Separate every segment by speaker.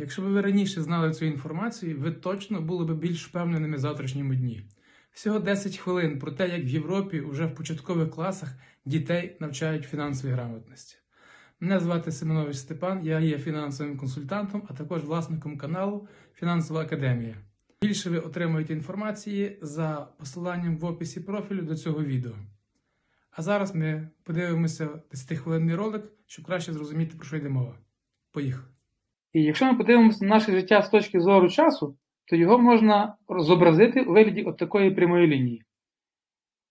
Speaker 1: Якщо б ви раніше знали цю інформацію, ви точно були б більш впевненими в завтрашньому дні. Всього 10 хвилин про те, як в Європі уже в початкових класах дітей навчають фінансовій грамотності. Мене звати Семенович Степан, я є фінансовим консультантом, а також власником каналу Фінансова Академія. Більше ви отримуєте інформації за посиланням в описі профілю до цього відео. А зараз ми подивимося 10-хвилинний ролик, щоб краще зрозуміти, про що йде мова. Поїхали!
Speaker 2: І якщо ми подивимося на наше життя з точки зору часу, то його можна зобразити у вигляді от такої прямої лінії.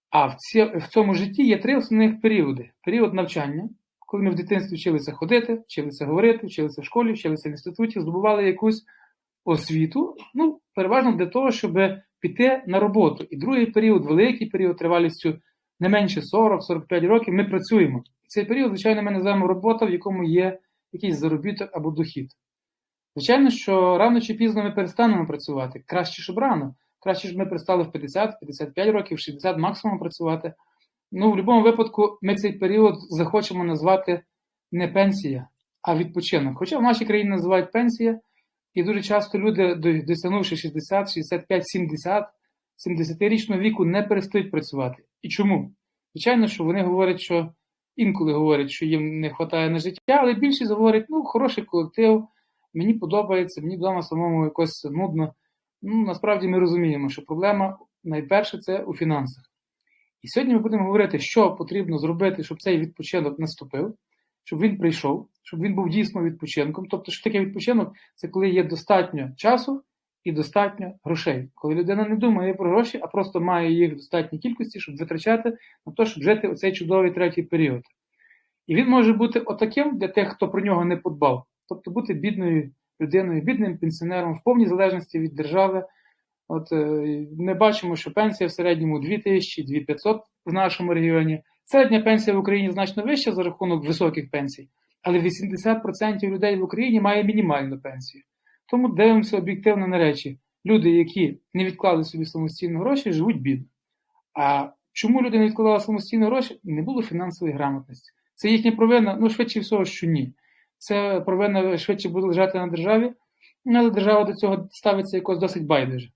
Speaker 2: А в, ці, в цьому житті є три основних періоди: період навчання, коли ми в дитинстві вчилися ходити, вчилися говорити, вчилися в школі, вчилися в інституті, здобували якусь освіту, ну, переважно для того, щоб піти на роботу. І другий період, великий період, тривалістю не менше 40-45 років, ми працюємо. Цей період, звичайно, ми називаємо робота, в якому є якийсь заробіток або дохід. Звичайно, що рано чи пізно ми перестанемо працювати. Краще, щоб рано. Краще, щоб ми перестали в 50-55 років, 60 максимум працювати. Ну, в будь-якому випадку, ми цей період захочемо назвати не пенсія, а відпочинок. Хоча в нашій країні називають пенсія, і дуже часто люди, досягнувши 60, 65, 70, 70-річного віку, не перестають працювати. І чому? Звичайно, що вони говорять, що інколи говорять, що їм не вистачає на життя, але більшість говорять, ну, хороший колектив, мені подобається, мені вдома самому якось нудно. Ну, насправді ми розуміємо, що проблема найперше це у фінансах. І сьогодні ми будемо говорити, що потрібно зробити, щоб цей відпочинок наступив, щоб він прийшов, щоб він був дійсно відпочинком. Тобто, що таке відпочинок це коли є достатньо часу і достатньо грошей. Коли людина не думає про гроші, а просто має їх в достатній кількості, щоб витрачати на те, щоб жити оцей чудовий третій період. І він може бути отаким для тих, хто про нього не подбав, тобто бути бідною людиною, бідним пенсіонером в повній залежності від держави. От Ми бачимо, що пенсія в середньому 2000-2500 в нашому регіоні. Середня пенсія в Україні значно вища за рахунок високих пенсій, але 80% людей в Україні має мінімальну пенсію. Тому дивимося об'єктивно на речі. Люди, які не відклали собі самостійно гроші, живуть бідно. А чому люди не відкладали самостійно гроші? Не було фінансової грамотності. Це їхня провина, ну швидше всього, що ні. Це провина швидше буде лежати на державі, але держава до цього ставиться якось досить байдуже.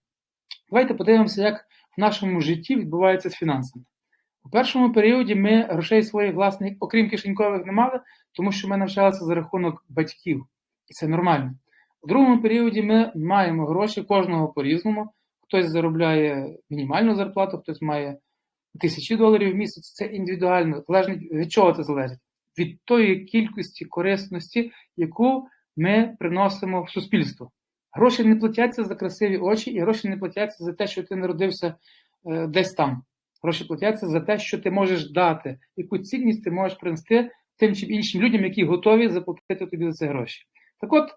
Speaker 2: Давайте подивимося, як в нашому житті відбувається з фінансами. У першому періоді ми грошей своїх власних, окрім кишенькових, не мали, тому що ми навчалися за рахунок батьків, і це нормально. У другому періоді ми маємо гроші кожного по-різному. Хтось заробляє мінімальну зарплату, хтось має тисячі доларів в місяць. Це індивідуально, залежно від чого це залежить? Від тої кількості корисності, яку ми приносимо в суспільство. Гроші не платяться за красиві очі, і гроші не платяться за те, що ти народився е, десь там. Гроші платяться за те, що ти можеш дати, яку цінність ти можеш принести тим чи іншим людям, які готові заплатити тобі за це гроші. Так от,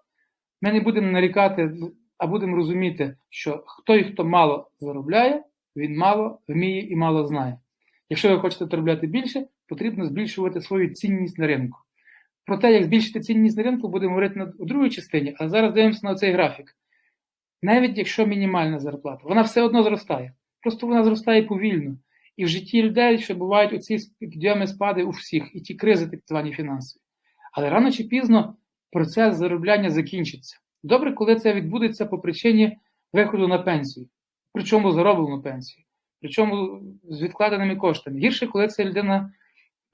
Speaker 2: ми не будемо нарікати, а будемо розуміти, що той, хто мало заробляє, він мало вміє і мало знає. Якщо ви хочете заробляти більше, потрібно збільшувати свою цінність на ринку. Про те, як збільшити цінність на ринку, будемо говорити у другій частині, а зараз дивимося на цей графік. Навіть якщо мінімальна зарплата, вона все одно зростає. Просто вона зростає повільно. І в житті людей ще бувають оці підйоми спади у всіх, і ті кризи, так звані фінансові. Але рано чи пізно процес заробляння закінчиться. Добре, коли це відбудеться по причині виходу на пенсію, причому зароблену пенсію, причому з відкладеними коштами. Гірше, коли ця людина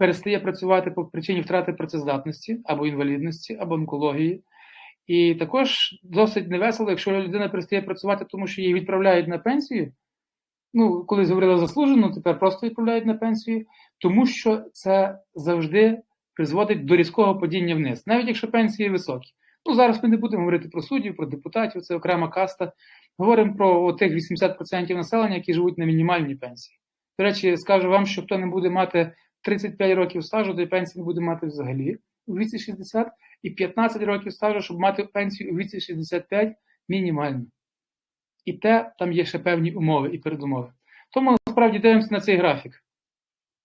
Speaker 2: перестає працювати по причині втрати працездатності або інвалідності, або онкології. І також досить невесело, якщо людина перестає працювати, тому що її відправляють на пенсію. Ну, колись говорили заслужено, тепер просто відправляють на пенсію, тому що це завжди призводить до різкого падіння вниз, навіть якщо пенсії високі. Ну, зараз ми не будемо говорити про суддів, про депутатів, це окрема каста. Говоримо про тих 80% населення, які живуть на мінімальній пенсії. До речі, скажу вам, що хто не буде мати 35 років стажу, то пенсії не буде мати взагалі у віці 60, і 15 років стажу, щоб мати пенсію у віці 65 мінімально. І те, там є ще певні умови і передумови. Тому насправді дивимося на цей графік.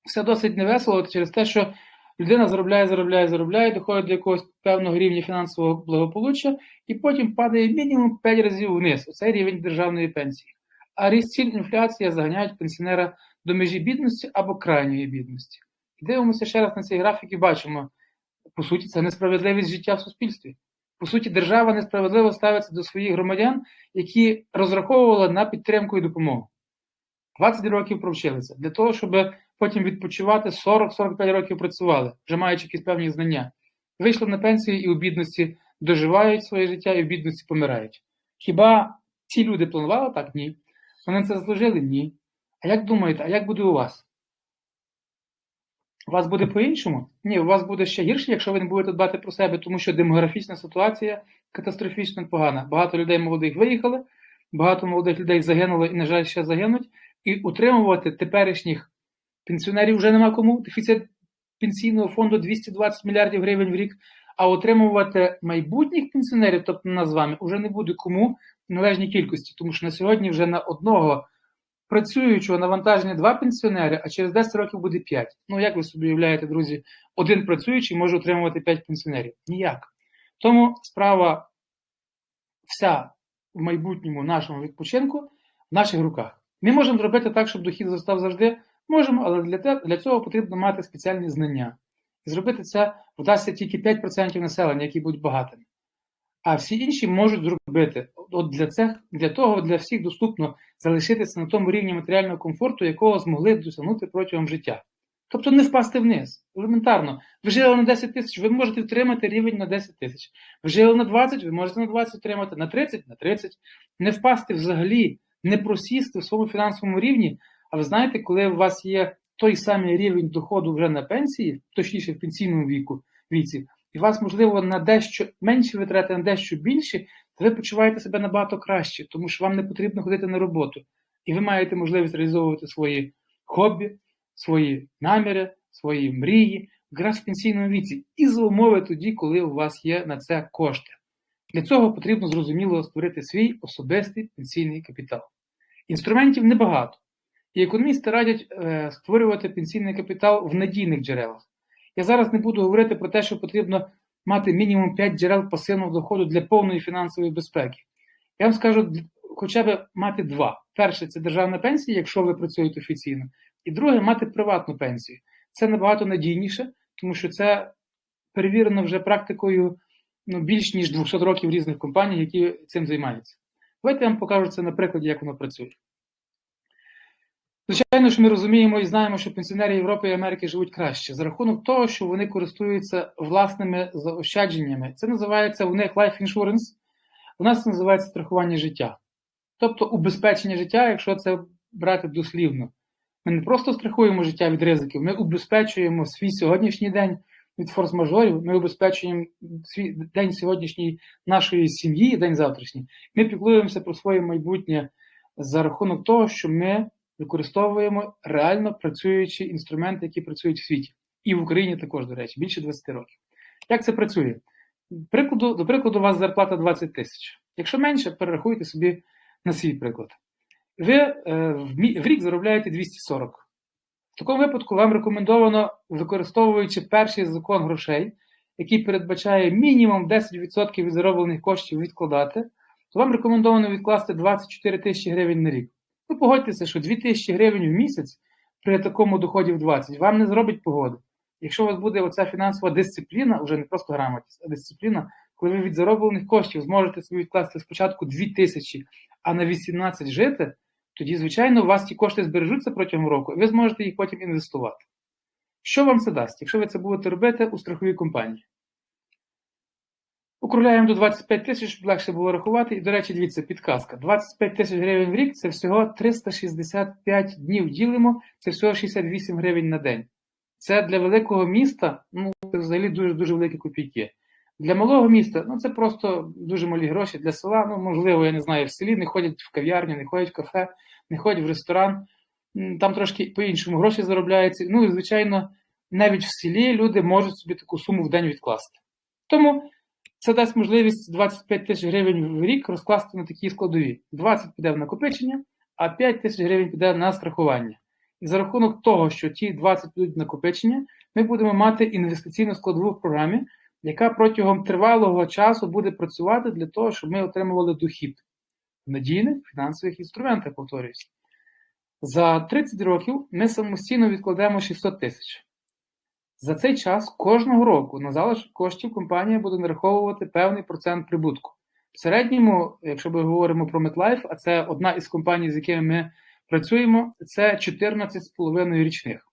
Speaker 2: Все досить невесело через те, що людина заробляє, заробляє, заробляє, доходить до якогось певного рівня фінансового благополуччя, і потім падає мінімум 5 разів вниз. Оцей рівень державної пенсії. А ріст цін інфляція заганяють пенсіонера до межі бідності або крайньої бідності. І дивимося ще раз на цей графік і бачимо, по суті, це несправедливість життя в суспільстві. По суті, держава несправедливо ставиться до своїх громадян, які розраховували на підтримку і допомогу. 20 років провчилися для того, щоб потім відпочивати 40-45 років працювали, вже маючи якісь певні знання. Вийшли на пенсію і у бідності доживають своє життя і у бідності помирають. Хіба ці люди планували так? Ні. Вони це заслужили? Ні. А як думаєте, а як буде у вас? У вас буде по-іншому? Ні, у вас буде ще гірше, якщо ви не будете дбати про себе, тому що демографічна ситуація катастрофічно погана. Багато людей молодих виїхали, багато молодих людей загинуло і, на жаль, ще загинуть. І утримувати теперішніх пенсіонерів вже нема кому. Дефіцит пенсійного фонду 220 мільярдів гривень в рік. А отримувати майбутніх пенсіонерів, тобто нас з вами, вже не буде кому в належній кількості, тому що на сьогодні вже на одного працюючого навантаження два пенсіонери, а через 10 років буде 5. Ну як ви собі уявляєте, друзі, один працюючий може отримувати 5 пенсіонерів? Ніяк. Тому справа вся в майбутньому нашому відпочинку в наших руках. Ми можемо зробити так, щоб дохід зростав завжди. Можемо, але для те, для цього потрібно мати спеціальні знання. І зробити це вдасться тільки 5% населення, які будуть багатими. А всі інші можуть зробити. От для цих, для того для всіх доступно залишитися на тому рівні матеріального комфорту, якого змогли досягнути протягом життя. Тобто не впасти вниз. Елементарно. Ви жили на 10 тисяч, ви можете втримати рівень на 10 тисяч. Ви жили на 20, ви можете на 20 втримати, на 30, на 30. Не впасти взагалі, не просісти в своєму фінансовому рівні. А ви знаєте, коли у вас є той самий рівень доходу вже на пенсії, точніше в пенсійному віку, віці, і вас, можливо, на дещо менше витрати, на дещо більше, то ви почуваєте себе набагато краще, тому що вам не потрібно ходити на роботу. І ви маєте можливість реалізовувати свої хобі, свої наміри, свої мрії, якраз в пенсійному віці, і за умови тоді, коли у вас є на це кошти. Для цього потрібно зрозуміло створити свій особистий пенсійний капітал. Інструментів небагато. І економісти радять е, створювати пенсійний капітал в надійних джерелах. Я зараз не буду говорити про те, що потрібно мати мінімум 5 джерел пасивного доходу для повної фінансової безпеки. Я вам скажу, хоча б мати два. Перше це державна пенсія, якщо ви працюєте офіційно, і друге мати приватну пенсію. Це набагато надійніше, тому що це перевірено вже практикою ну, більш ніж 200 років різних компаній, які цим займаються. Давайте я вам покажу це на прикладі, як воно працює. Звичайно, що ми розуміємо і знаємо, що пенсіонери Європи і Америки живуть краще за рахунок того, що вони користуються власними заощадженнями. Це називається у них life insurance, у нас це називається страхування життя. Тобто убезпечення життя, якщо це брати дослівно. Ми не просто страхуємо життя від ризиків, ми убезпечуємо свій сьогоднішній день від форс-мажорів, ми убезпечуємо свій день сьогоднішній нашої сім'ї, день завтрашній. Ми піклуємося про своє майбутнє за рахунок того, що ми використовуємо реально працюючі інструменти, які працюють в світі. І в Україні також, до речі, більше 20 років. Як це працює? Прикладу, До прикладу, у вас зарплата 20 тисяч. Якщо менше, перерахуйте собі на свій приклад. Ви е, в рік заробляєте 240. В такому випадку вам рекомендовано, використовуючи перший закон грошей, який передбачає мінімум 10% від зароблених коштів відкладати, то вам рекомендовано відкласти 24 тисячі гривень на рік. Ну, погодьтеся, що 2000 гривень в місяць при такому доході в 20 вам не зробить погоди. Якщо у вас буде оця фінансова дисципліна, вже не просто грамотність, а дисципліна, коли ви від зароблених коштів зможете собі відкласти спочатку 2000, а на 18 жити, тоді, звичайно, у вас ті кошти збережуться протягом року, і ви зможете їх потім інвестувати. Що вам це дасть, якщо ви це будете робити у страховій компанії? Округляємо до 25 тисяч, щоб легше було рахувати. І, до речі, дивіться, підказка. 25 тисяч гривень в рік це всього 365 днів ділимо, це всього 68 гривень на день. Це для великого міста, ну, це взагалі дуже-дуже великі копійки. Для малого міста, ну це просто дуже малі гроші. Для села, ну, можливо, я не знаю, в селі не ходять в кав'ярню, не ходять в кафе, не ходять в ресторан. Там трошки по-іншому гроші заробляються. Ну і, звичайно, навіть в селі люди можуть собі таку суму в день відкласти. Тому. Це дасть можливість 25 тисяч гривень в рік розкласти на такі складові. 20 піде в накопичення, а 5 тисяч гривень піде на страхування. І за рахунок того, що ті 20 підуть в накопичення, ми будемо мати інвестиційну складову в програмі, яка протягом тривалого часу буде працювати для того, щоб ми отримували дохід в надійних фінансових інструментах, повторююся. За 30 років ми самостійно відкладемо 600 тисяч. За цей час кожного року на залишок коштів компанія буде нараховувати певний процент прибутку. В середньому, якщо ми говоримо про MetLife, а це одна із компаній, з якими ми працюємо, це 14,5 річних.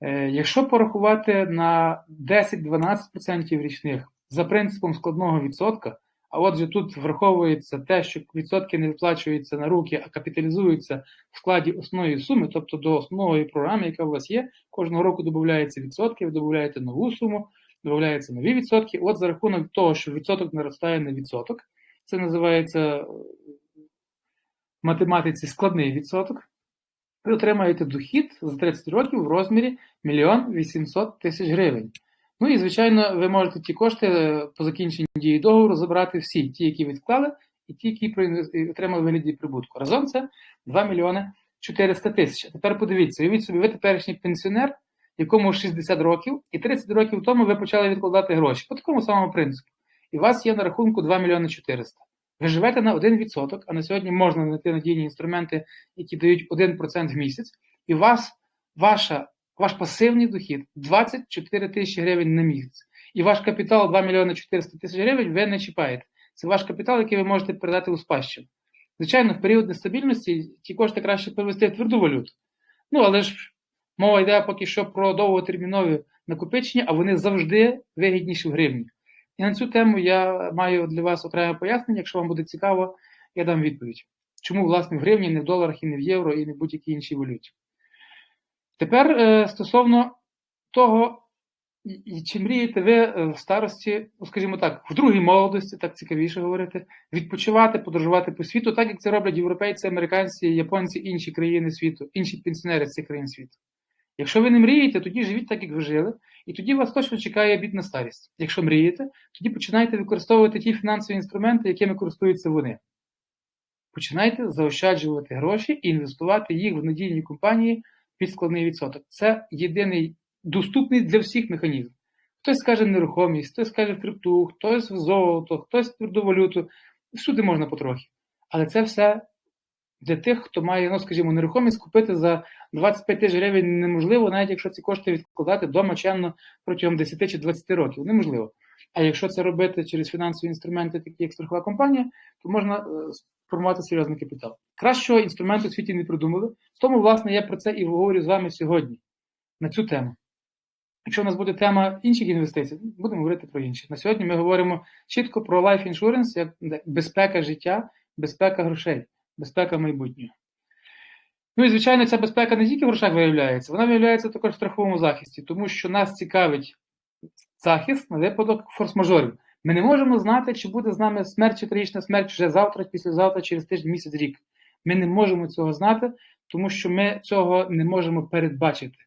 Speaker 2: Е, Якщо порахувати на 10-12% річних за принципом складного відсотка, а отже, тут враховується те, що відсотки не виплачуються на руки, а капіталізуються в складі основної суми, тобто до основної програми, яка у вас є, кожного року додається відсотки, ви додаєте нову суму, додаються нові відсотки. От за рахунок того, що відсоток наростає на відсоток, це називається в математиці складний відсоток. Ви отримаєте дохід за 30 років в розмірі 1 800 тисяч гривень. Ну і, звичайно, ви можете ті кошти е, по закінченні дії договору забрати всі, ті, які відклали, і ті, які отримали вигляді прибутку. Разом це 2 мільйони 400 тисяч. Тепер подивіться, уявіть собі, ви теперішній пенсіонер, якому 60 років, і 30 років тому ви почали відкладати гроші по такому самому принципу. І у вас є на рахунку 2 мільйони 400. Ви живете на 1%, а на сьогодні можна знайти надійні інструменти, які дають 1% в місяць, і вас ваша, ваш пасивний дохід 24 тисячі гривень на місяць. І ваш капітал 2 мільйони 400 тисяч гривень ви не чіпаєте. Це ваш капітал, який ви можете передати у спадщину. Звичайно, в період нестабільності ті кошти краще перевести в тверду валюту. Ну, але ж мова йде поки що про довготермінові накопичення, а вони завжди вигідніші в гривні. І на цю тему я маю для вас окреме пояснення. Якщо вам буде цікаво, я дам відповідь. Чому, власне, в гривні, не в доларах, і не в євро, і не в будь-якій іншій валюті. Тепер е, стосовно того, чи мрієте ви в старості, ну, скажімо так, в другій молодості, так цікавіше говорити, відпочивати, подорожувати по світу, так як це роблять європейці, американці, японці, інші країни світу, інші пенсіонери з цих країн світу. Якщо ви не мрієте, тоді живіть так, як ви жили, і тоді вас точно чекає бідна старість. Якщо мрієте, тоді починайте використовувати ті фінансові інструменти, якими користуються вони. Починайте заощаджувати гроші і інвестувати їх в надійні компанії під складний відсоток. Це єдиний доступний для всіх механізм. Хтось скаже нерухомість, хтось скаже крипту, хтось в золото, хтось в тверду валюту. Всюди можна потрохи. Але це все для тих, хто має, ну, скажімо, нерухомість купити за 25 тисяч гривень неможливо, навіть якщо ці кошти відкладати вдома чемно протягом 10 чи 20 років. Неможливо. А якщо це робити через фінансові інструменти, такі як страхова компанія, то можна сформувати серйозний капітал. Кращого інструменту в світі не придумали. Тому, власне, я про це і говорю з вами сьогодні на цю тему. Якщо у нас буде тема інших інвестицій, будемо говорити про інші. На сьогодні ми говоримо чітко про life insurance як безпека життя, безпека грошей, безпека майбутнього. Ну і, звичайно, ця безпека не тільки в грошах виявляється, вона виявляється також в страховому захисті, тому що нас цікавить захист на випадок форс-мажорів. Ми не можемо знати, чи буде з нами смерть чи трагічна смерть вже завтра, післязавтра, через тиждень, місяць, рік. Ми не можемо цього знати, тому що ми цього не можемо передбачити.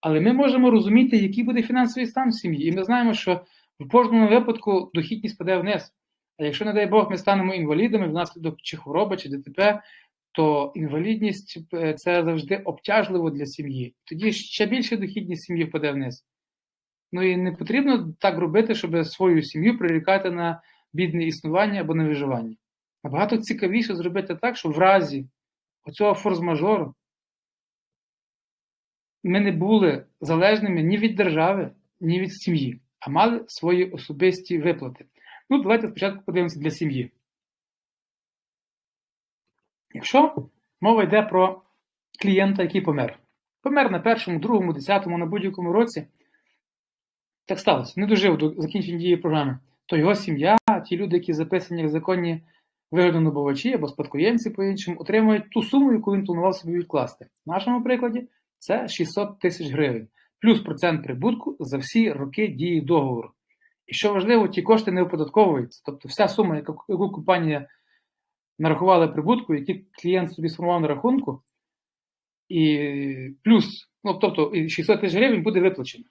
Speaker 2: Але ми можемо розуміти, який буде фінансовий стан сім'ї. І ми знаємо, що в кожному випадку дохідність паде вниз. А якщо, не дай Бог, ми станемо інвалідами внаслідок чи хвороби, чи ДТП, то інвалідність це завжди обтяжливо для сім'ї. Тоді ще більше дохідність сім'ї впаде вниз. Ну і не потрібно так робити, щоб свою сім'ю прирікати на бідне існування або на виживання. Набагато цікавіше зробити так, щоб в разі оцього форс-мажору ми не були залежними ні від держави, ні від сім'ї, а мали свої особисті виплати. Ну, давайте спочатку подивимося для сім'ї. Якщо мова йде про клієнта, який помер, помер на першому, другому, десятому, на будь-якому році, так сталося, не дожив до закінчення дії програми, то його сім'я, ті люди, які записані як законні вигодонабувачі або спадкоємці по-іншому, отримують ту суму, яку він планував собі відкласти. В нашому прикладі це 600 тисяч гривень, плюс процент прибутку за всі роки дії договору. І що важливо, ті кошти не оподатковуються. Тобто вся сума, яку компанія нарахувала прибутку, який клієнт собі сформував на рахунку, і плюс, ну тобто 600 тисяч гривень буде виплачено.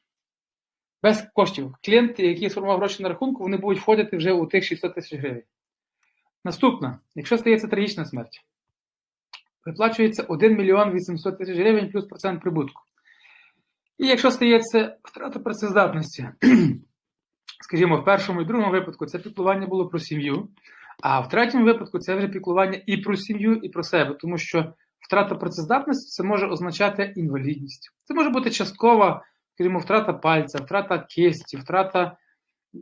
Speaker 2: Без коштів. Клієнти, які сформував гроші на рахунку, вони будуть входити вже у тих 600 тисяч гривень. Наступна, якщо стається трагічна смерть, виплачується 1 мільйон 800 тисяч гривень плюс процент прибутку. І якщо стається втрата працездатності, скажімо, в першому і другому випадку це піклування було про сім'ю, а в третьому випадку це вже піклування і про сім'ю, і про себе, тому що втрата працездатності це може означати інвалідність. Це може бути часткова скажімо, втрата пальця, втрата кисті, втрата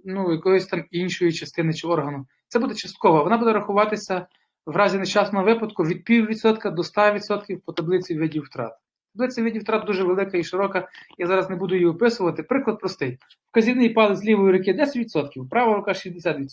Speaker 2: ну, якоїсь там іншої частини чи органу. Це буде частково. Вона буде рахуватися в разі нещасного випадку від піввідсотка до 100% по таблиці видів втрат. Таблиця видів втрат дуже велика і широка. Я зараз не буду її описувати. Приклад простий. Вказівний палець лівої руки 10%, права рука 60%.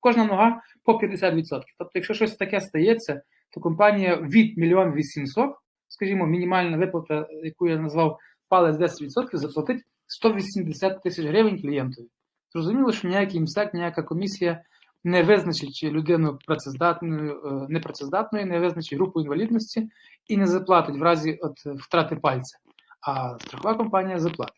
Speaker 2: Кожна нога по 50%. Тобто, якщо щось таке стається, то компанія від 1 800 скажімо, мінімальна виплата, яку я назвав палець 10%, заплатить 180 тисяч гривень клієнтові. Зрозуміло, що ніякий МСЕК, ніяка комісія не визначить чи людину працездатною, е, непрацездатною, не визначить групу інвалідності і не заплатить в разі от втрати пальця. А страхова компанія заплатить.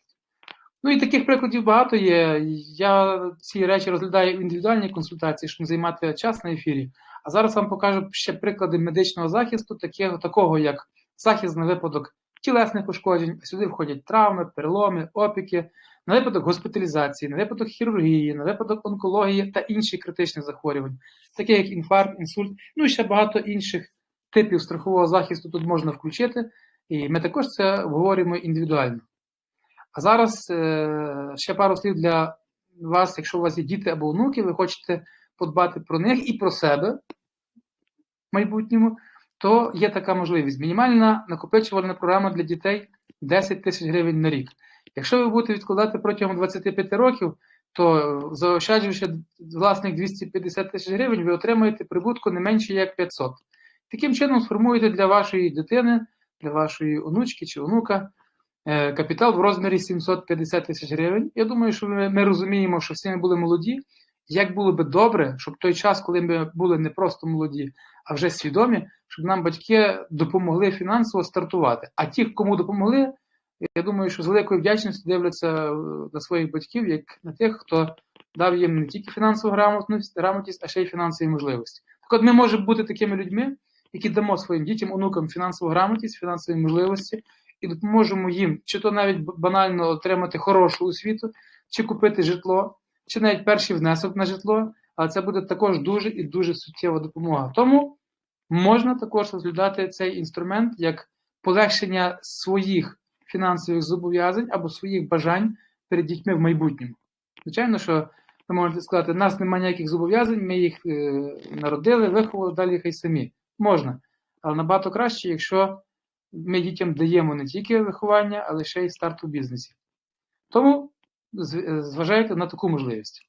Speaker 2: Ну і таких прикладів багато є. Я ці речі розглядаю в індивідуальній консультації, щоб не займати час на ефірі. А зараз вам покажу ще приклади медичного захисту, такого, такого як захист на випадок тілесних ушкоджень. Сюди входять травми, переломи, опіки, на випадок госпіталізації, на випадок хірургії, на випадок онкології та інших критичних захворювань, такі як інфаркт, інсульт, ну і ще багато інших типів страхового захисту тут можна включити. І ми також це обговорюємо індивідуально. А зараз е, ще пару слів для вас, якщо у вас є діти або онуки, ви хочете подбати про них і про себе в майбутньому, то є така можливість. Мінімальна накопичувальна програма для дітей 10 тисяч гривень на рік. Якщо ви будете відкладати протягом 25 років, то заощаджуючи власних 250 тисяч гривень, ви отримаєте прибутку не менше як 500. Таким чином сформуєте для вашої дитини, для вашої онучки чи онука е, капітал в розмірі 750 тисяч гривень. Я думаю, що ми, розуміємо, що всі ми були молоді. Як було би добре, щоб той час, коли ми були не просто молоді, а вже свідомі, щоб нам батьки допомогли фінансово стартувати. А ті, кому допомогли, я думаю, що з великою вдячністю дивляться е, на своїх батьків, як на тих, хто дав їм не тільки фінансову грамотність, грамотність, а ще й фінансові можливості. Так от ми можемо бути такими людьми, які дамо своїм дітям, онукам фінансову грамотність, фінансові можливості, і допоможемо їм, чи то навіть банально отримати хорошу освіту, чи купити житло, чи навіть перший внесок на житло, але це буде також дуже і дуже суттєва допомога. Тому можна також розглядати цей інструмент як полегшення своїх фінансових зобов'язань або своїх бажань перед дітьми в майбутньому. Звичайно, що ви можете сказати, у нас немає ніяких зобов'язань, ми їх е, народили, виховали, далі хай самі. Можна. Але набагато краще, якщо ми дітям даємо не тільки виховання, але ще й старт у бізнесі. Тому зважайте на таку можливість.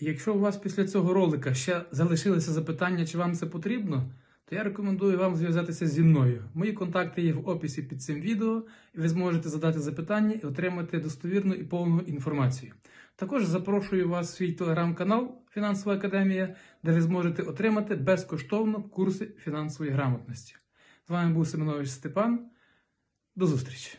Speaker 1: Якщо у вас після цього ролика ще залишилися запитання, чи вам це потрібно, то я рекомендую вам зв'язатися зі мною. Мої контакти є в описі під цим відео, і ви зможете задати запитання і отримати достовірну і повну інформацію. Також запрошую вас в свій телеграм-канал Фінансова Академія, де ви зможете отримати безкоштовно курси фінансової грамотності. З вами був Семенович Степан. До зустрічі!